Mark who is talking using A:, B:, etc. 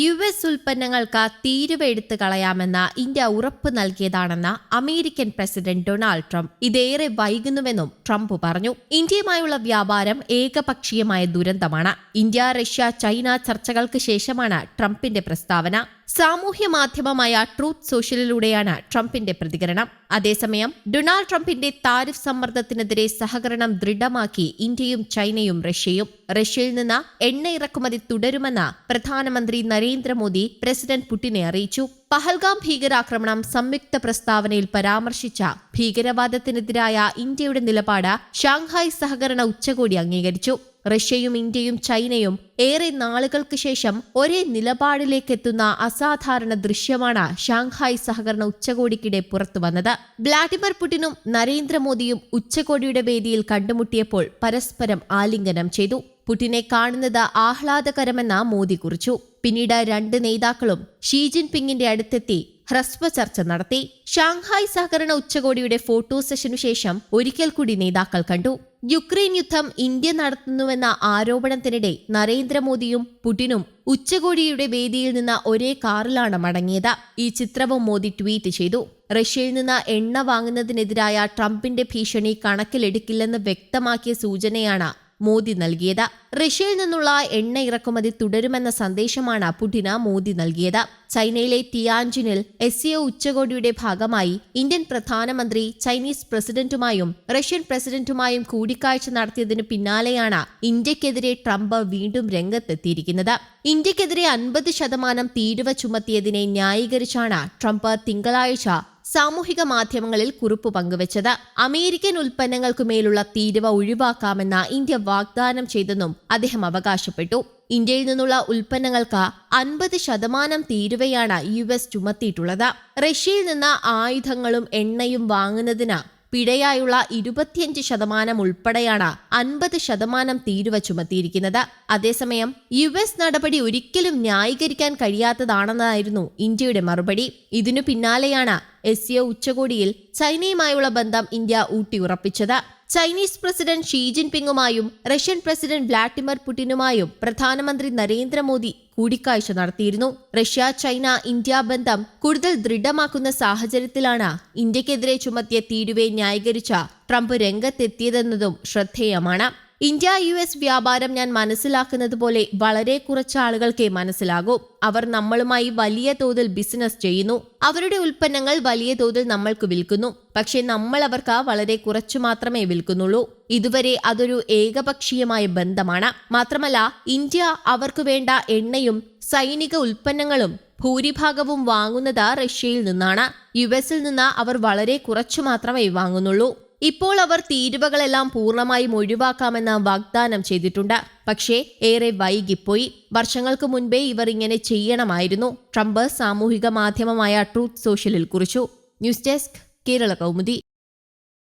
A: U S ഉൽപ്പന്നങ്ങൾക്ക് തീരുവെടുത്ത് കളയാമെന്ന India ഉറപ്പ് നൽകിയതാണെന്ന അമേരിക്കൻ പ്രസിഡന്റ് ഡൊണാൾഡ് ട്രംപ് ഇതേറെ വൈകുന്നുവെന്നും ട്രംപ് പറഞ്ഞു ഇന്ത്യയുമായുള്ള വ്യാപാരം ഏകപക്ഷീയമായ ദുരന്തമാണ് ഇന്ത്യ റഷ്യ ചൈന ചർച്ചകൾക്ക് ശേഷമാണ് ട്രംപിന്റെ പ്രസ്താവന സാമൂഹ്യ മാധ്യമമായ ട്രൂത്ത് സോഷ്യലിലൂടെയാണ് ട്രംപിന്റെ പ്രതികരണം അതേസമയം ഡൊണാൾഡ് ട്രംപിന്റെ താരിഫ് സമ്മർദ്ദത്തിനെതിരെ സഹകരണം ദൃഢമാക്കി ഇന്ത്യയും ചൈനയും റഷ്യയും റഷ്യയിൽ നിന്ന് എണ്ണ ഇറക്കുമതി തുടരുമെന്ന് പ്രധാനമന്ത്രി നരേന്ദ്രമോദി പ്രസിഡന്റ് പുടിനെ അറിയിച്ചു പഹൽഗാം ഭീകരാക്രമണം സംയുക്ത പ്രസ്താവനയിൽ പരാമർശിച്ച ഭീകരവാദത്തിനെതിരായ ഇന്ത്യയുടെ നിലപാട് ഷാങ്ഹായ് സഹകരണ ഉച്ചകോടി അംഗീകരിച്ചു റഷ്യയും ഇന്ത്യയും ചൈനയും ഏറെ നാളുകൾക്ക് ശേഷം ഒരേ നിലപാടിലേക്കെത്തുന്ന അസാധാരണ ദൃശ്യമാണ് ഷാങ്ഹായ് സഹകരണ ഉച്ചകോടിക്കിടെ പുറത്തുവന്നത് വ്ളാഡിമിർ പുടിനും നരേന്ദ്രമോദിയും ഉച്ചകോടിയുടെ വേദിയിൽ കണ്ടുമുട്ടിയപ്പോൾ പരസ്പരം ആലിംഗനം ചെയ്തു പുടിനെ കാണുന്നത് ആഹ്ലാദകരമെന്ന മോദി കുറിച്ചു പിന്നീട് രണ്ട് നേതാക്കളും ഷീ ജിൻപിങ്ങിന്റെ അടുത്തെത്തി ഹ്രസ്വ ചർച്ച നടത്തി ഷാങ്ഹായ് സഹകരണ ഉച്ചകോടിയുടെ ഫോട്ടോ സെഷനു ശേഷം ഒരിക്കൽ കൂടി നേതാക്കൾ കണ്ടു യുക്രൈൻ യുദ്ധം ഇന്ത്യ നടത്തുന്നുവെന്ന ആരോപണത്തിനിടെ നരേന്ദ്രമോദിയും പുടിനും ഉച്ചകോടിയുടെ വേദിയിൽ നിന്ന് ഒരേ കാറിലാണ് മടങ്ങിയത് ഈ ചിത്രവും മോദി ട്വീറ്റ് ചെയ്തു റഷ്യയിൽ നിന്ന് എണ്ണ വാങ്ങുന്നതിനെതിരായ ട്രംപിന്റെ ഭീഷണി കണക്കിലെടുക്കില്ലെന്ന് വ്യക്തമാക്കിയ സൂചനയാണ് മോദി നൽകിയത് റഷ്യയിൽ നിന്നുള്ള എണ്ണ ഇറക്കുമതി തുടരുമെന്ന സന്ദേശമാണ് പുടിന് മോദി നൽകിയത് ചൈനയിലെ തിയാൻജിനിൽ എസ് ഉച്ചകോടിയുടെ ഭാഗമായി ഇന്ത്യൻ പ്രധാനമന്ത്രി ചൈനീസ് പ്രസിഡന്റുമായും റഷ്യൻ പ്രസിഡന്റുമായും കൂടിക്കാഴ്ച നടത്തിയതിന് പിന്നാലെയാണ് ഇന്ത്യക്കെതിരെ ട്രംപ് വീണ്ടും രംഗത്തെത്തിയിരിക്കുന്നത് ഇന്ത്യക്കെതിരെ അൻപത് ശതമാനം തീരുവ ചുമത്തിയതിനെ ന്യായീകരിച്ചാണ് ട്രംപ് തിങ്കളാഴ്ച സാമൂഹിക മാധ്യമങ്ങളിൽ കുറിപ്പ് പങ്കുവച്ചത് അമേരിക്കൻ ഉൽപ്പന്നങ്ങൾക്കുമേലുള്ള തീരുവ ഒഴിവാക്കാമെന്ന ഇന്ത്യ വാഗ്ദാനം ചെയ്തെന്നും അദ്ദേഹം അവകാശപ്പെട്ടു ഇന്ത്യയിൽ നിന്നുള്ള ഉൽപ്പന്നങ്ങൾക്ക് അൻപത് ശതമാനം തീരുവയാണ് യു എസ് ചുമത്തിയിട്ടുള്ളത് റഷ്യയിൽ നിന്ന് ആയുധങ്ങളും എണ്ണയും വാങ്ങുന്നതിന് പിഴയായുള്ള ഇരുപത്തിയഞ്ച് ശതമാനം ഉൾപ്പെടെയാണ് അൻപത് ശതമാനം തീരുവ ചുമത്തിയിരിക്കുന്നത് അതേസമയം യു എസ് നടപടി ഒരിക്കലും ന്യായീകരിക്കാൻ കഴിയാത്തതാണെന്നായിരുന്നു ഇന്ത്യയുടെ മറുപടി ഇതിനു പിന്നാലെയാണ് എസ് സിഒ ഉച്ചകോടിയിൽ ചൈനയുമായുള്ള ബന്ധം India ഊട്ടിയുറപ്പിച്ചത് Chinese president Xi പിങ്ങുമായും Russian president Vladimir പുടിനുമായും പ്രധാനമന്ത്രി നരേന്ദ്രമോദി കൂടിക്കാഴ്ച നടത്തിയിരുന്നു റഷ്യ ചൈന ഇന്ത്യ ബന്ധം കൂടുതൽ ദൃഢമാക്കുന്ന സാഹചര്യത്തിലാണ് ഇന്ത്യക്കെതിരെ ചുമത്തിയ തീരുവെ ന്യായീകരിച്ച ട്രംപ് രംഗത്തെത്തിയതെന്നതും ശ്രദ്ധേയമാണ് ഇന്ത്യ യു എസ് വ്യാപാരം ഞാൻ മനസ്സിലാക്കുന്നത് പോലെ വളരെ കുറച്ച് ആളുകൾക്കേ മനസ്സിലാകൂ അവർ നമ്മളുമായി വലിയ തോതിൽ ബിസിനസ് ചെയ്യുന്നു അവരുടെ ഉൽപ്പന്നങ്ങൾ വലിയ തോതിൽ നമ്മൾക്ക് വിൽക്കുന്നു പക്ഷേ നമ്മൾ അവർക്ക് വളരെ കുറച്ചു മാത്രമേ വിൽക്കുന്നുള്ളൂ ഇതുവരെ അതൊരു ഏകപക്ഷീയമായ ബന്ധമാണ് മാത്രമല്ല ഇന്ത്യ അവർക്ക് വേണ്ട എണ്ണയും സൈനിക ഉൽപ്പന്നങ്ങളും ഭൂരിഭാഗവും വാങ്ങുന്നത് റഷ്യയിൽ നിന്നാണ് യു എസിൽ നിന്ന് അവർ വളരെ കുറച്ചു മാത്രമേ വാങ്ങുന്നുള്ളൂ ഇപ്പോൾ അവർ തീരുവകളെല്ലാം പൂർണ്ണമായും ഒഴിവാക്കാമെന്ന് വാഗ്ദാനം ചെയ്തിട്ടുണ്ട് പക്ഷേ ഏറെ വൈകിപ്പോയി വർഷങ്ങൾക്ക് മുൻപേ ഇവർ ഇങ്ങനെ ചെയ്യണമായിരുന്നു ട്രംപ് സാമൂഹിക മാധ്യമമായ ട്രൂത്ത് സോഷ്യലിൽ കുറിച്ചു ന്യൂസ് ഡെസ്ക് കേരള കൗമുദി